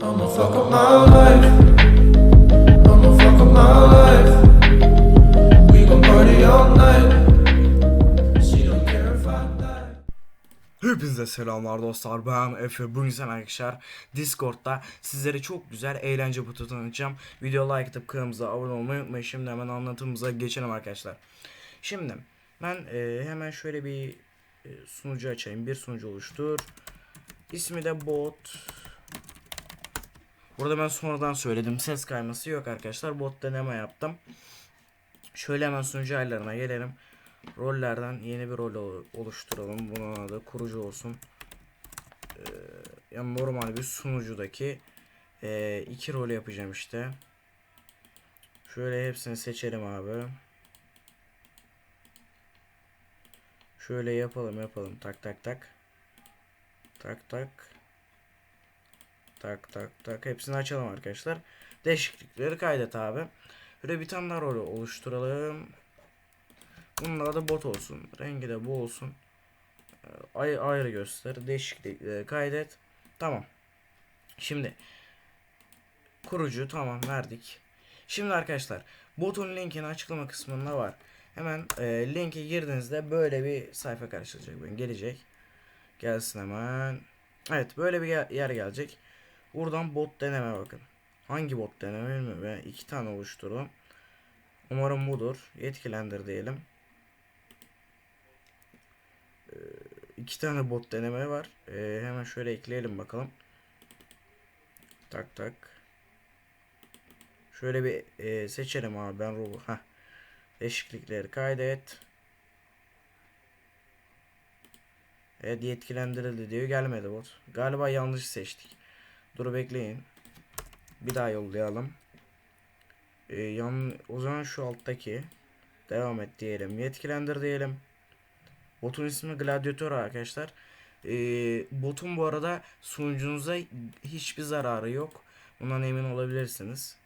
I'ma fuck up my life. I'ma fuck up my life. We gon' party all night. Hepinize selamlar dostlar. Ben Efe. Bugün sen arkadaşlar Discord'da sizlere çok güzel eğlence butu tanıtacağım. Video like atıp kanalımıza abone olmayı unutmayın. Şimdi hemen anlatımımıza geçelim arkadaşlar. Şimdi ben e, hemen şöyle bir e, sunucu açayım. Bir sunucu oluştur. İsmi de bot Burada ben sonradan söyledim ses kayması yok arkadaşlar bot deneme yaptım Şöyle hemen sunucu ayarlarına gelelim Rollerden yeni bir rol ol- oluşturalım. Bunun adı kurucu olsun. Ee, yani normal bir sunucudaki ee, iki rol yapacağım işte. Şöyle hepsini seçelim abi. Şöyle yapalım yapalım. Tak tak tak. Tak tak. Tak tak tak. Hepsini açalım arkadaşlar. Değişiklikleri kaydet abi. Böyle bir tane daha rol oluşturalım. Bunun adı bot olsun. Rengi de bu olsun. Ee, Ay ayrı göster. Değişiklikleri kaydet. Tamam. Şimdi kurucu tamam verdik. Şimdi arkadaşlar botun linkini açıklama kısmında var. Hemen e, linke girdiğinizde böyle bir sayfa karşılayacak. Gelecek. Gelsin hemen. Evet böyle bir yer gelecek. Buradan bot deneme bakın. Hangi bot deneme bilmiyorum. Ben iki tane oluşturdum. Umarım budur. Yetkilendir diyelim. iki tane bot deneme var. Ee, hemen şöyle ekleyelim bakalım. Tak tak. Şöyle bir e, seçelim abi ben ruhu. Heh. Değişiklikleri kaydet. Evet yetkilendirildi diyor gelmedi bot. Galiba yanlış seçtik. Dur bekleyin. Bir daha yollayalım. Ee, yan, o zaman şu alttaki devam et diyelim. Yetkilendir diyelim. Botun ismi Gladiator arkadaşlar. Ee, botun bu arada sunucunuza hiçbir zararı yok. Bundan emin olabilirsiniz.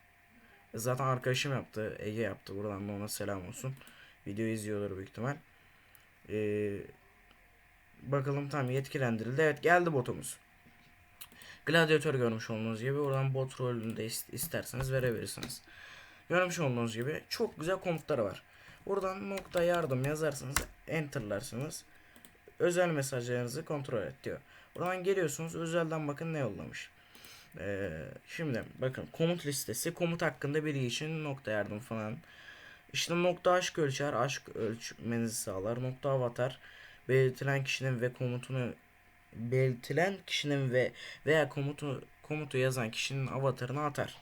Zaten arkadaşım yaptı. Ege yaptı. Buradan da ona selam olsun. Video izliyordur büyük ihtimal. Ee, bakalım tam yetkilendirildi. Evet geldi botumuz. Gladiator görmüş olduğunuz gibi oradan bot rolünü de is- isterseniz verebilirsiniz. Görmüş olduğunuz gibi çok güzel komutları var. Buradan nokta yardım yazarsanız enterlarsınız. Özel mesajlarınızı kontrol et diyor. Buradan geliyorsunuz özelden bakın ne yollamış. Ee, şimdi bakın komut listesi komut hakkında biri için nokta yardım falan. İşte nokta aşk ölçer aşk ölçmenizi sağlar. Nokta avatar belirtilen kişinin ve komutunu belirtilen kişinin ve veya komutu komutu yazan kişinin avatarını atar.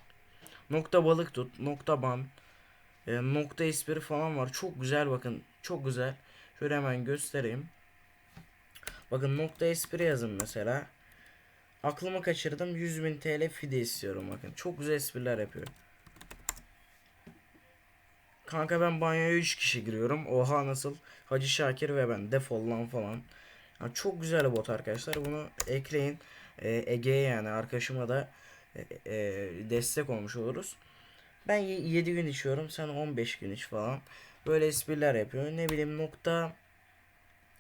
Nokta balık tut, nokta ban, e, nokta espri falan var. Çok güzel bakın. Çok güzel. Şöyle hemen göstereyim. Bakın nokta espri yazın mesela. Aklımı kaçırdım. 100.000 TL fide istiyorum bakın. Çok güzel espriler yapıyor. Kanka ben banyoya 3 kişi giriyorum. Oha nasıl? Hacı Şakir ve ben. Defol lan falan. Yani çok güzel bot arkadaşlar. Bunu ekleyin. E, Ege'ye yani arkadaşıma da e, e, destek olmuş oluruz. Ben 7 gün içiyorum. Sen 15 gün iç falan. Böyle espriler yapıyor. Ne bileyim nokta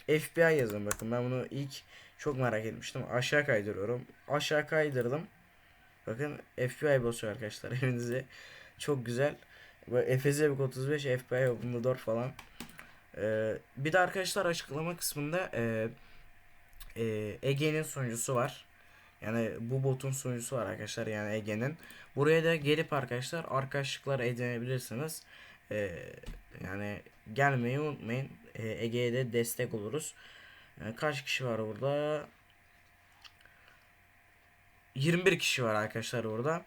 FBI yazın bakın. Ben bunu ilk çok merak etmiştim. Aşağı kaydırıyorum. Aşağı kaydırdım. Bakın FBI basıyor arkadaşlar evinize. Çok güzel. Efezebik 35 FBI Open the falan. Ee, bir de arkadaşlar açıklama kısmında e, e, Ege'nin sunucusu var. Yani bu botun sunucusu var arkadaşlar yani Ege'nin. Buraya da gelip arkadaşlar arkadaşlıklar edinebilirsiniz. Ee, yani gelmeyi unutmayın. Ee, Ege'ye de destek oluruz. Ee, kaç kişi var burada? 21 kişi var arkadaşlar burada.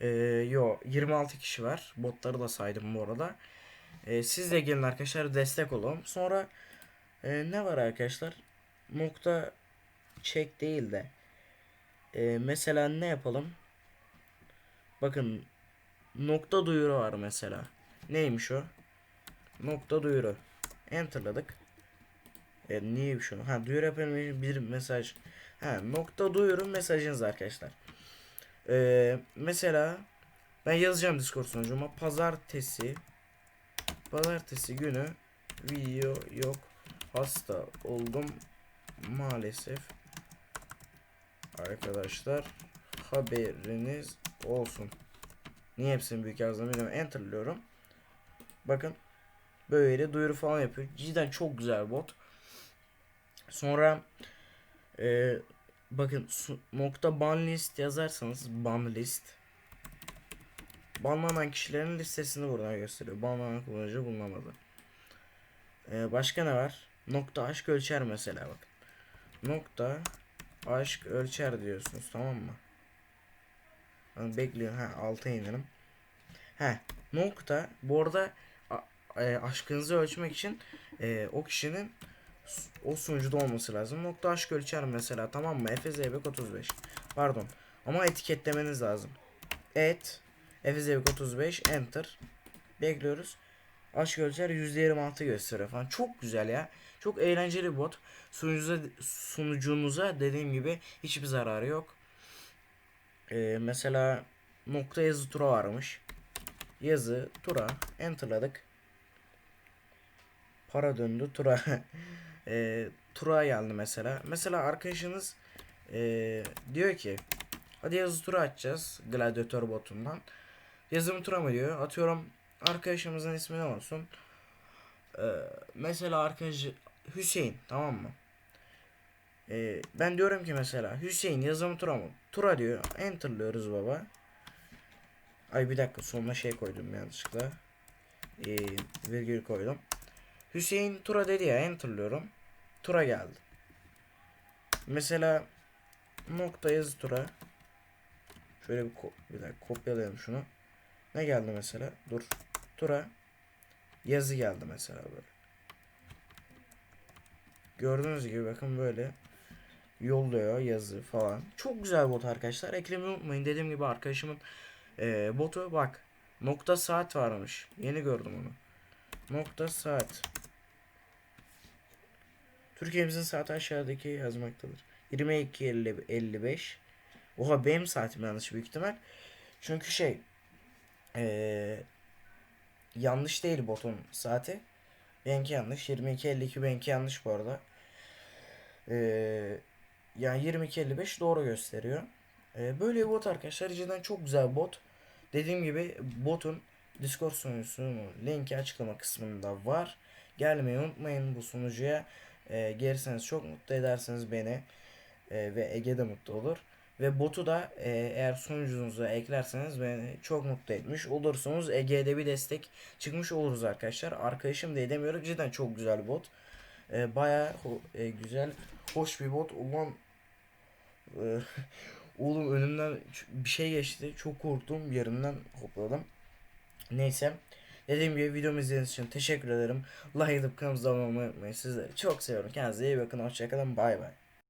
Ee, yo 26 kişi var. Botları da saydım bu arada. Ee, siz de gelin arkadaşlar destek olun. Sonra e, ne var arkadaşlar? Nokta çek değil de e, mesela ne yapalım? Bakın nokta duyuru var mesela. Neymiş o? Nokta duyuru. Enterladık. E, niye şunu? Ha duyuru yapalım bir mesaj. Ha nokta duyuru mesajınız arkadaşlar. E, mesela ben yazacağım Discord sunucuma pazartesi pazartesi günü video yok hasta oldum maalesef arkadaşlar haberiniz olsun. Niye hepsini büyük yazdım bilmiyorum. Enter'lıyorum. Bakın böyle duyuru falan yapıyor. Cidden çok güzel bot. Sonra e, bakın nokta ban list yazarsanız ban list banlanan kişilerin listesini buradan gösteriyor. Banlanan kullanıcı bulunamadı. E, başka ne var? Nokta aşk ölçer mesela bak. Nokta aşk ölçer diyorsunuz tamam mı? Ben bekliyorum. Ha alta inelim. He nokta bu arada e, aşkınızı ölçmek için e, o kişinin o sunucuda olması lazım. Nokta aşk ölçer mesela tamam mı? Efes Zeybek 35. Pardon. Ama etiketlemeniz lazım. Et Efes Zeybek 35 enter. Bekliyoruz. Aşk ölçer %26 gösteriyor falan. Çok güzel ya. Çok eğlenceli bot. Sunucuza, sunucunuza dediğim gibi hiçbir zararı yok. Ee, mesela nokta yazı tura varmış. Yazı tura enterladık. Para döndü tura. ee, tura geldi mesela. Mesela arkadaşınız ee, diyor ki hadi yazı tura açacağız gladyatör botundan. Yazım tura mı diyor. Atıyorum arkadaşımızın ismi ne olsun. Ee, mesela arkadaş Hüseyin tamam mı? Ee, ben diyorum ki mesela Hüseyin yazım tura mı? Tura diyor. Enter'lıyoruz baba. Ay bir dakika sonuna şey koydum yanlışlıkla. Ee, virgül koydum. Hüseyin Tura dedi ya enter'lıyorum. Tura geldi. Mesela nokta yazı Tura. Şöyle bir, bir dakika kopyalayalım şunu. Ne geldi mesela? Dur. Tura. Yazı geldi mesela böyle. Gördüğünüz gibi bakın böyle yolluyor yazı falan. Çok güzel bot arkadaşlar. Eklemeyi unutmayın. Dediğim gibi arkadaşımın eee, botu bak. Nokta saat varmış. Yeni gördüm onu. Nokta saat. Türkiye'mizin saati aşağıdaki yazmaktadır. 22.55 Oha benim saatim yanlış büyük ihtimal. Çünkü şey eee, yanlış değil botun saati. Benimki yanlış. 22.52 benimki yanlış bu arada. Eee yani 22.55 doğru gösteriyor. Ee, böyle bir bot arkadaşlar. Cidden çok güzel bot. Dediğim gibi botun Discord sunucusunun linki açıklama kısmında var. Gelmeyi unutmayın bu sunucuya. Ee, gelirseniz çok mutlu edersiniz beni. Ee, ve Ege de mutlu olur. Ve botu da e, eğer sunucunuza eklerseniz beni çok mutlu etmiş olursunuz. Ege'de bir destek çıkmış oluruz arkadaşlar. Arkadaşım da edemiyorum. Cidden çok güzel bot. Ee, Baya güzel. Hoş bir bot. Ulan ee, Oğlum önümden bir şey geçti. Çok korktum. Yerinden hopladım. Neyse. Dediğim gibi videomu izlediğiniz için teşekkür ederim. Like atıp kanalımıza abone olmayı unutmayın. Sizleri çok seviyorum. Kendinize iyi bakın. Hoşçakalın. Bay bay.